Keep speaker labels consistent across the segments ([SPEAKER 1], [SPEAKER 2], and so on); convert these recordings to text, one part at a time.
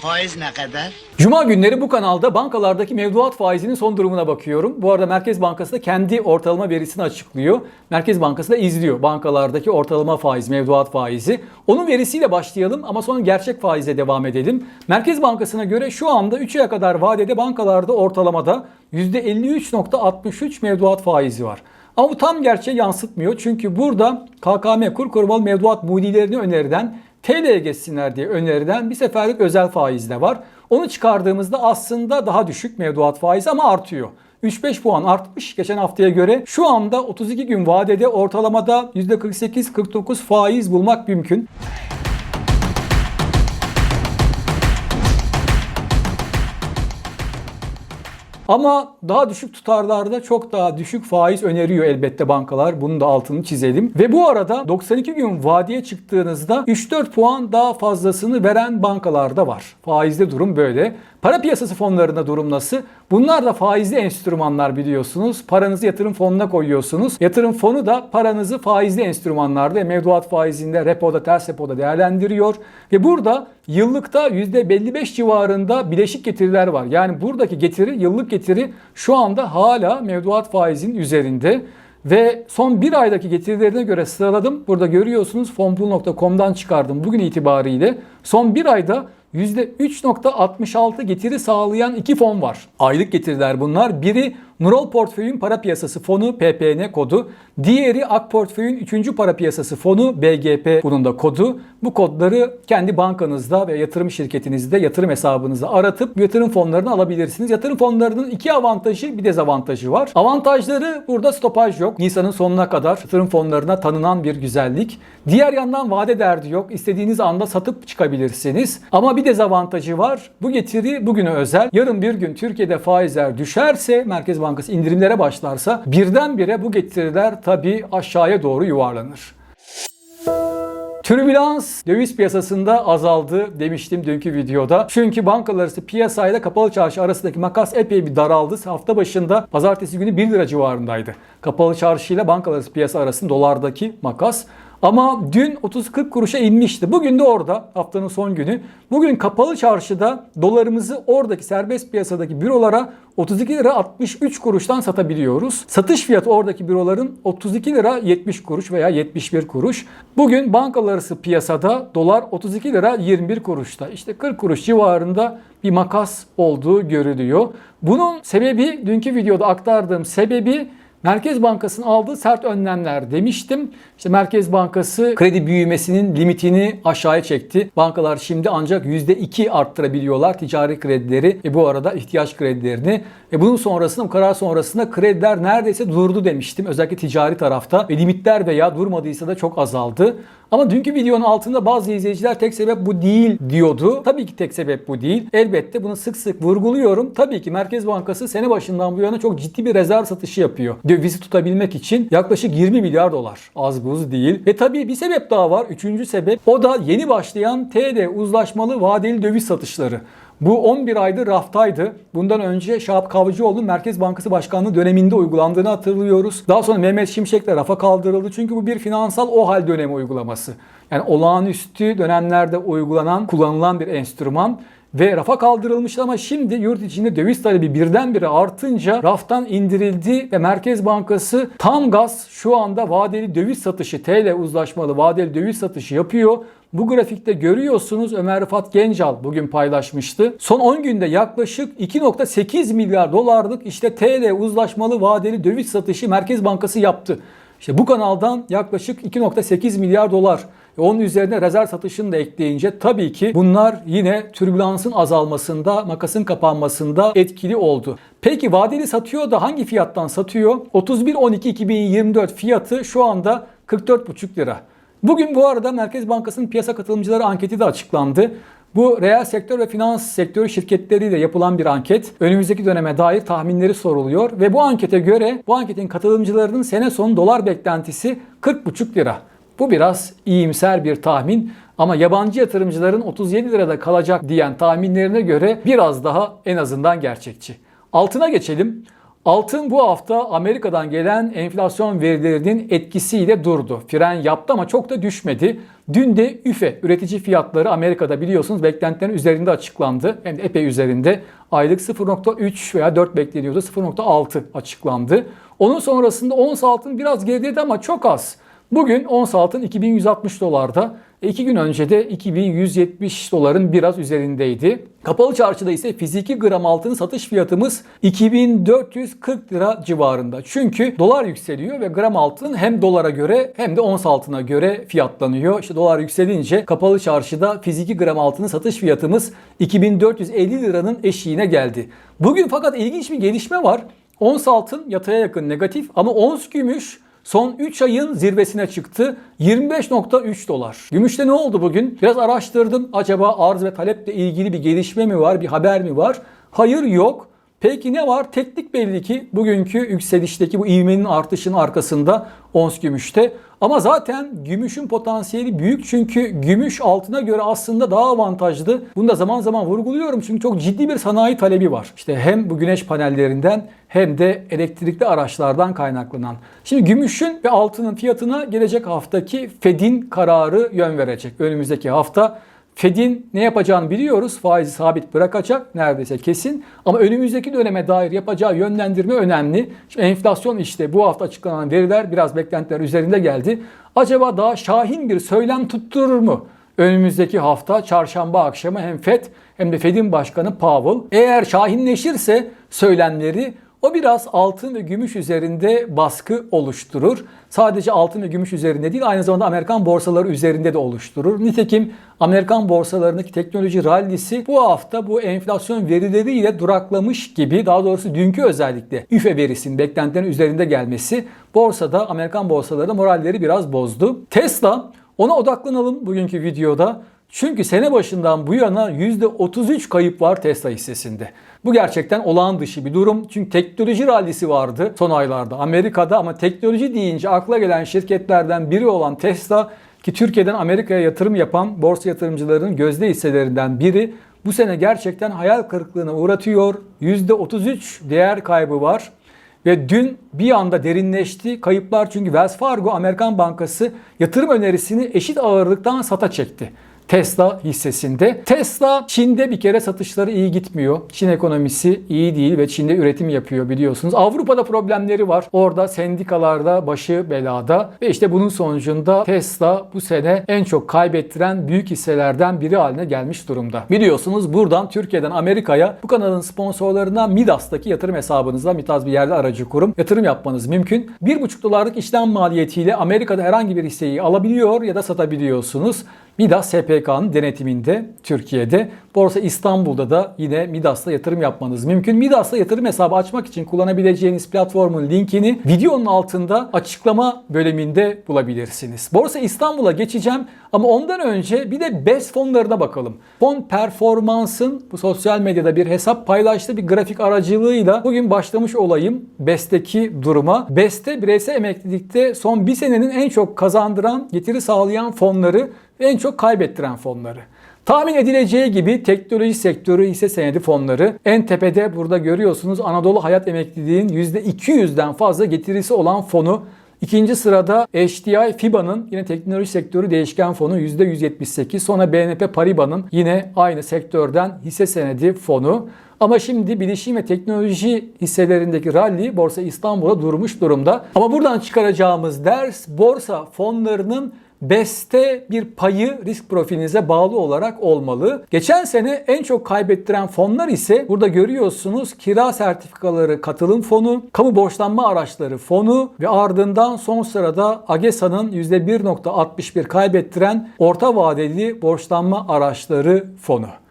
[SPEAKER 1] Faiz ne kadar?
[SPEAKER 2] Cuma günleri bu kanalda bankalardaki mevduat faizinin son durumuna bakıyorum. Bu arada Merkez Bankası da kendi ortalama verisini açıklıyor. Merkez Bankası da izliyor bankalardaki ortalama faiz, mevduat faizi. Onun verisiyle başlayalım ama sonra gerçek faize devam edelim. Merkez Bankası'na göre şu anda 3 aya kadar vadede bankalarda ortalamada %53.63 mevduat faizi var. Ama bu tam gerçeği yansıtmıyor. Çünkü burada KKM kur korumalı mevduat mudilerini önerilen TL'ye geçsinler diye önerilen bir seferlik özel faiz de var. Onu çıkardığımızda aslında daha düşük mevduat faizi ama artıyor. 3-5 puan artmış geçen haftaya göre. Şu anda 32 gün vadede ortalamada %48-49 faiz bulmak mümkün. Ama daha düşük tutarlarda çok daha düşük faiz öneriyor elbette bankalar. Bunun da altını çizelim. Ve bu arada 92 gün vadeye çıktığınızda 3-4 puan daha fazlasını veren bankalar da var. Faizde durum böyle. Para piyasası fonlarında durum nasıl? Bunlar da faizli enstrümanlar biliyorsunuz. Paranızı yatırım fonuna koyuyorsunuz. Yatırım fonu da paranızı faizli enstrümanlarda, mevduat faizinde, repoda, ters repoda değerlendiriyor. Ve burada yıllıkta %55 civarında bileşik getiriler var. Yani buradaki getiri, yıllık getiri şu anda hala mevduat faizinin üzerinde. Ve son bir aydaki getirilerine göre sıraladım. Burada görüyorsunuz fonpool.com'dan çıkardım bugün itibariyle. Son bir ayda %3.66 getiri sağlayan iki fon var. Aylık getiriler bunlar. Biri Nurol Portföy'ün para piyasası fonu PPN kodu. Diğeri Ak Portföy'ün 3. para piyasası fonu BGP bunun da kodu. Bu kodları kendi bankanızda ve yatırım şirketinizde yatırım hesabınızda aratıp yatırım fonlarını alabilirsiniz. Yatırım fonlarının iki avantajı bir dezavantajı var. Avantajları burada stopaj yok. Nisan'ın sonuna kadar yatırım fonlarına tanınan bir güzellik. Diğer yandan vade derdi yok. İstediğiniz anda satıp çıkabilirsiniz. Ama bir dezavantajı var. Bu getiri bugüne özel. Yarın bir gün Türkiye'de faizler düşerse, Merkez Bankası indirimlere başlarsa birdenbire bu getiriler tabii aşağıya doğru yuvarlanır. Türbülans döviz piyasasında azaldı demiştim dünkü videoda. Çünkü bankalar arası piyasayla kapalı çarşı arasındaki makas epey bir daraldı. Hafta başında pazartesi günü 1 lira civarındaydı. Kapalı çarşı ile bankalar arası piyasa arasında dolardaki makas. Ama dün 30-40 kuruşa inmişti. Bugün de orada haftanın son günü. Bugün kapalı çarşıda dolarımızı oradaki serbest piyasadaki bürolara 32 lira 63 kuruştan satabiliyoruz. Satış fiyatı oradaki büroların 32 lira 70 kuruş veya 71 kuruş. Bugün bankalar arası piyasada dolar 32 lira 21 kuruşta. İşte 40 kuruş civarında bir makas olduğu görülüyor. Bunun sebebi dünkü videoda aktardığım sebebi Merkez Bankası'nın aldığı sert önlemler demiştim. İşte Merkez Bankası kredi büyümesinin limitini aşağıya çekti. Bankalar şimdi ancak %2 arttırabiliyorlar ticari kredileri ve bu arada ihtiyaç kredilerini. E bunun sonrasında bu karar sonrasında krediler neredeyse durdu demiştim. Özellikle ticari tarafta ve limitler veya durmadıysa da çok azaldı. Ama dünkü videonun altında bazı izleyiciler tek sebep bu değil diyordu. Tabii ki tek sebep bu değil. Elbette bunu sık sık vurguluyorum. Tabii ki Merkez Bankası sene başından bu yana çok ciddi bir rezerv satışı yapıyor. Dövizi tutabilmek için yaklaşık 20 milyar dolar. Az buz değil. Ve tabii bir sebep daha var. Üçüncü sebep o da yeni başlayan TL uzlaşmalı vadeli döviz satışları. Bu 11 aydır raftaydı. Bundan önce Şahap Kavcıoğlu'nun Merkez Bankası Başkanlığı döneminde uygulandığını hatırlıyoruz. Daha sonra Mehmet Şimşek'le rafa kaldırıldı. Çünkü bu bir finansal OHAL dönemi uygulaması. Yani olağanüstü dönemlerde uygulanan, kullanılan bir enstrüman ve rafa kaldırılmıştı ama şimdi yurt içinde döviz talebi birdenbire artınca raftan indirildi ve Merkez Bankası tam gaz şu anda vadeli döviz satışı TL uzlaşmalı vadeli döviz satışı yapıyor. Bu grafikte görüyorsunuz Ömer Rıfat Gencal bugün paylaşmıştı. Son 10 günde yaklaşık 2.8 milyar dolarlık işte TL uzlaşmalı vadeli döviz satışı Merkez Bankası yaptı. İşte bu kanaldan yaklaşık 2.8 milyar dolar. Ve Onun üzerine rezerv satışını da ekleyince tabii ki bunlar yine türbülansın azalmasında, makasın kapanmasında etkili oldu. Peki vadeli satıyor da hangi fiyattan satıyor? 31.12.2024 fiyatı şu anda 44,5 lira. Bugün bu arada Merkez Bankası'nın piyasa katılımcıları anketi de açıklandı. Bu reel sektör ve finans sektörü şirketleriyle yapılan bir anket. Önümüzdeki döneme dair tahminleri soruluyor ve bu ankete göre bu anketin katılımcılarının sene sonu dolar beklentisi 40,5 lira. Bu biraz iyimser bir tahmin ama yabancı yatırımcıların 37 lirada kalacak diyen tahminlerine göre biraz daha en azından gerçekçi. Altına geçelim. Altın bu hafta Amerika'dan gelen enflasyon verilerinin etkisiyle durdu. Fren yaptı ama çok da düşmedi. Dün de üfe üretici fiyatları Amerika'da biliyorsunuz beklentilerin üzerinde açıklandı. Hem de epey üzerinde. Aylık 0.3 veya 4 bekleniyordu. 0.6 açıklandı. Onun sonrasında ons altın biraz gerideydi ama çok az. Bugün ons altın 2160 dolarda. 2 gün önce de 2170 doların biraz üzerindeydi. Kapalı çarşıda ise fiziki gram altının satış fiyatımız 2440 lira civarında. Çünkü dolar yükseliyor ve gram altın hem dolara göre hem de ons altına göre fiyatlanıyor. İşte dolar yükselince kapalı çarşıda fiziki gram altının satış fiyatımız 2450 liranın eşiğine geldi. Bugün fakat ilginç bir gelişme var. Ons altın yataya yakın negatif ama ons gümüş son 3 ayın zirvesine çıktı. 25.3 dolar. Gümüşte ne oldu bugün? Biraz araştırdım. Acaba arz ve taleple ilgili bir gelişme mi var, bir haber mi var? Hayır yok. Peki ne var? Teknik belli ki bugünkü yükselişteki bu ivmenin artışının arkasında ons gümüşte. Ama zaten gümüşün potansiyeli büyük çünkü gümüş altına göre aslında daha avantajlı. Bunu da zaman zaman vurguluyorum çünkü çok ciddi bir sanayi talebi var. İşte hem bu güneş panellerinden hem de elektrikli araçlardan kaynaklanan. Şimdi gümüşün ve altının fiyatına gelecek haftaki Fed'in kararı yön verecek. Önümüzdeki hafta Fed'in ne yapacağını biliyoruz. Faizi sabit bırakacak neredeyse kesin. Ama önümüzdeki döneme dair yapacağı yönlendirme önemli. Şimdi enflasyon işte bu hafta açıklanan veriler biraz beklentiler üzerinde geldi. Acaba daha şahin bir söylem tutturur mu? Önümüzdeki hafta çarşamba akşamı hem Fed hem de Fed'in başkanı Powell eğer şahinleşirse söylemleri o biraz altın ve gümüş üzerinde baskı oluşturur. Sadece altın ve gümüş üzerinde değil aynı zamanda Amerikan borsaları üzerinde de oluşturur. Nitekim Amerikan borsalarındaki teknoloji rallisi bu hafta bu enflasyon verileriyle duraklamış gibi daha doğrusu dünkü özellikle üfe verisinin beklentilerin üzerinde gelmesi borsada Amerikan borsalarında moralleri biraz bozdu. Tesla ona odaklanalım bugünkü videoda. Çünkü sene başından bu yana %33 kayıp var Tesla hissesinde. Bu gerçekten olağan dışı bir durum. Çünkü teknoloji rallisi vardı son aylarda Amerika'da ama teknoloji deyince akla gelen şirketlerden biri olan Tesla ki Türkiye'den Amerika'ya yatırım yapan borsa yatırımcılarının gözde hisselerinden biri bu sene gerçekten hayal kırıklığına uğratıyor. %33 değer kaybı var. Ve dün bir anda derinleşti kayıplar çünkü Wells Fargo Amerikan Bankası yatırım önerisini eşit ağırlıktan sata çekti. Tesla hissesinde. Tesla Çin'de bir kere satışları iyi gitmiyor. Çin ekonomisi iyi değil ve Çin'de üretim yapıyor biliyorsunuz. Avrupa'da problemleri var. Orada sendikalarda başı belada ve işte bunun sonucunda Tesla bu sene en çok kaybettiren büyük hisselerden biri haline gelmiş durumda. Biliyorsunuz buradan Türkiye'den Amerika'ya bu kanalın sponsorlarından Midas'taki yatırım hesabınızla Mitaz bir yerde aracı kurum yatırım yapmanız mümkün. 1,5 dolarlık işlem maliyetiyle Amerika'da herhangi bir hisseyi alabiliyor ya da satabiliyorsunuz. Midas SPK'nın denetiminde Türkiye'de. Borsa İstanbul'da da yine Midas'la yatırım yapmanız mümkün. Midas'la yatırım hesabı açmak için kullanabileceğiniz platformun linkini videonun altında açıklama bölümünde bulabilirsiniz. Borsa İstanbul'a geçeceğim ama ondan önce bir de BES fonlarına bakalım. Fon Performans'ın bu sosyal medyada bir hesap paylaştığı bir grafik aracılığıyla bugün başlamış olayım BES'teki duruma. BES'te bireysel emeklilikte son bir senenin en çok kazandıran, getiri sağlayan fonları ve en çok kaybettiren fonları. Tahmin edileceği gibi teknoloji sektörü hisse senedi fonları en tepede burada görüyorsunuz Anadolu Hayat Emekliliğin %200'den fazla getirisi olan fonu. İkinci sırada HDI FIBA'nın yine teknoloji sektörü değişken fonu %178. Sonra BNP Paribas'ın yine aynı sektörden hisse senedi fonu. Ama şimdi bilişim ve teknoloji hisselerindeki rally Borsa İstanbul'a durmuş durumda. Ama buradan çıkaracağımız ders borsa fonlarının BES'te bir payı risk profilinize bağlı olarak olmalı. Geçen sene en çok kaybettiren fonlar ise burada görüyorsunuz kira sertifikaları katılım fonu, kamu borçlanma araçları fonu ve ardından son sırada AGESA'nın %1.61 kaybettiren orta vadeli borçlanma araçları fonu.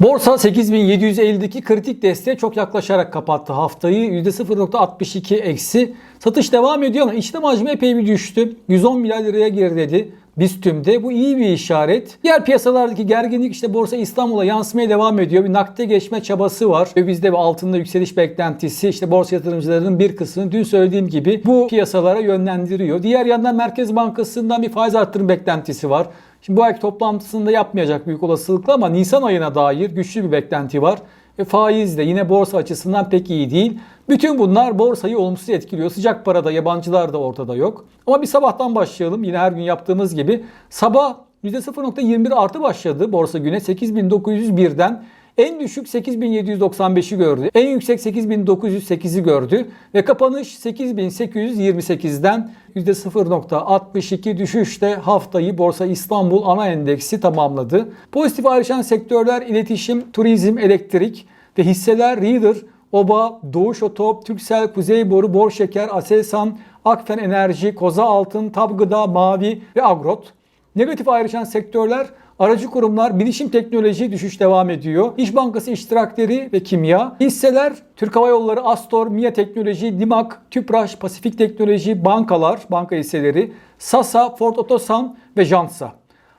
[SPEAKER 2] Borsa 8750'deki kritik desteğe çok yaklaşarak kapattı haftayı. %0.62 eksi. Satış devam ediyor ama işlem hacmi epey bir düştü. 110 milyar liraya geriledi. Biz tümde bu iyi bir işaret. Diğer piyasalardaki gerginlik işte Borsa İstanbul'a yansımaya devam ediyor. Bir nakde geçme çabası var. Ve bizde bir altında yükseliş beklentisi işte borsa yatırımcılarının bir kısmını dün söylediğim gibi bu piyasalara yönlendiriyor. Diğer yandan Merkez Bankası'ndan bir faiz arttırım beklentisi var. Şimdi bu ayki toplantısında yapmayacak büyük olasılıkla ama Nisan ayına dair güçlü bir beklenti var. E, faiz de yine borsa açısından pek iyi değil. Bütün bunlar borsayı olumsuz etkiliyor. Sıcak parada yabancılar da ortada yok. Ama bir sabahtan başlayalım. Yine her gün yaptığımız gibi. Sabah %0.21 artı başladı borsa güne 8901'den. En düşük 8795'i gördü. En yüksek 8908'i gördü. Ve kapanış 8828'den %0.62 düşüşte haftayı Borsa İstanbul ana endeksi tamamladı. Pozitif ayrışan sektörler iletişim, turizm, elektrik ve hisseler Reader, Oba, Doğuş Otop, Türksel, Kuzeyboru, Bor Şeker, Aselsan, Akfen Enerji, Koza Altın, Tabgıda, Mavi ve Agrot. Negatif ayrışan sektörler aracı kurumlar, bilişim teknoloji düşüş devam ediyor. İş Bankası iştirakleri ve kimya. Hisseler Türk Hava Yolları, Astor, MIA Teknoloji, Dimak, Tüpraş, Pasifik Teknoloji, bankalar, banka hisseleri, Sasa, Ford Otosan ve Jansa.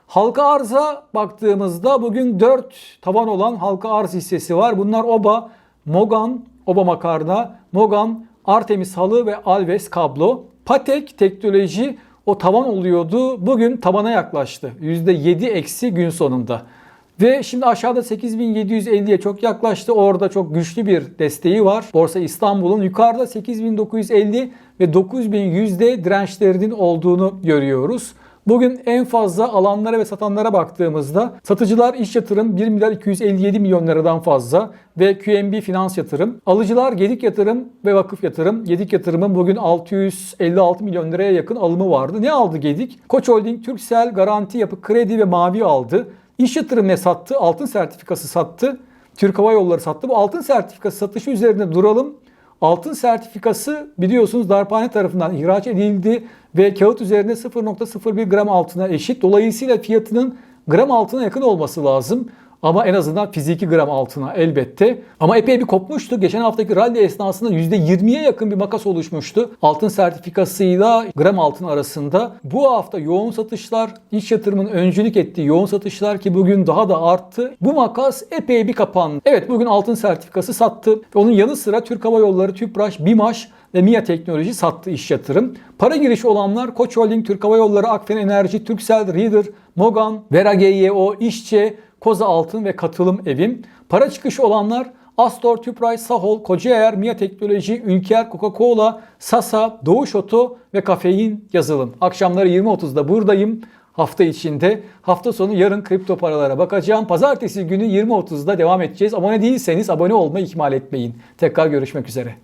[SPEAKER 2] Halka arza baktığımızda bugün 4 tavan olan halka arz hissesi var. Bunlar OBA, Mogan, OBA Makarna, Mogan, Artemis Halı ve Alves Kablo. Patek Teknoloji o tavan oluyordu. Bugün tabana yaklaştı. %7 eksi gün sonunda. Ve şimdi aşağıda 8750'ye çok yaklaştı. Orada çok güçlü bir desteği var. Borsa İstanbul'un yukarıda 8950 ve 9100'de dirençlerinin olduğunu görüyoruz. Bugün en fazla alanlara ve satanlara baktığımızda satıcılar iş yatırım 1 milyar 257 milyon liradan fazla ve QNB finans yatırım. Alıcılar Gedik yatırım ve vakıf yatırım. Gedik yatırımın bugün 656 milyon liraya yakın alımı vardı. Ne aldı Gedik? Koç Holding, Türksel, Garanti Yapı, Kredi ve Mavi aldı. İş yatırım ne sattı? Altın sertifikası sattı. Türk Hava Yolları sattı. Bu altın sertifikası satışı üzerinde duralım. Altın sertifikası biliyorsunuz darphane tarafından ihraç edildi ve kağıt üzerinde 0.01 gram altına eşit. Dolayısıyla fiyatının gram altına yakın olması lazım. Ama en azından fiziki gram altına elbette. Ama epey bir kopmuştu. Geçen haftaki rally esnasında %20'ye yakın bir makas oluşmuştu. Altın sertifikasıyla gram altın arasında. Bu hafta yoğun satışlar, iç yatırımın öncülük ettiği yoğun satışlar ki bugün daha da arttı. Bu makas epey bir kapandı. Evet bugün altın sertifikası sattı. Onun yanı sıra Türk Hava Yolları, Tüpraş, BİMAŞ ve MIA Teknoloji sattı iş yatırım. Para girişi olanlar Koç Holding, Türk Hava Yolları, Akfen Enerji, Turkcell, Reader, Mogan, Vera GYO, İşçe, Koza Altın ve Katılım Evim. Para çıkışı olanlar Astor, Tüpraş, Sahol, Kocaer, Mia Teknoloji, Ülker, Coca-Cola, Sasa, Doğuş Oto ve Kafein Yazılım. Akşamları 20.30'da buradayım. Hafta içinde. Hafta sonu yarın kripto paralara bakacağım. Pazartesi günü 20.30'da devam edeceğiz. Abone değilseniz abone olmayı ihmal etmeyin. Tekrar görüşmek üzere.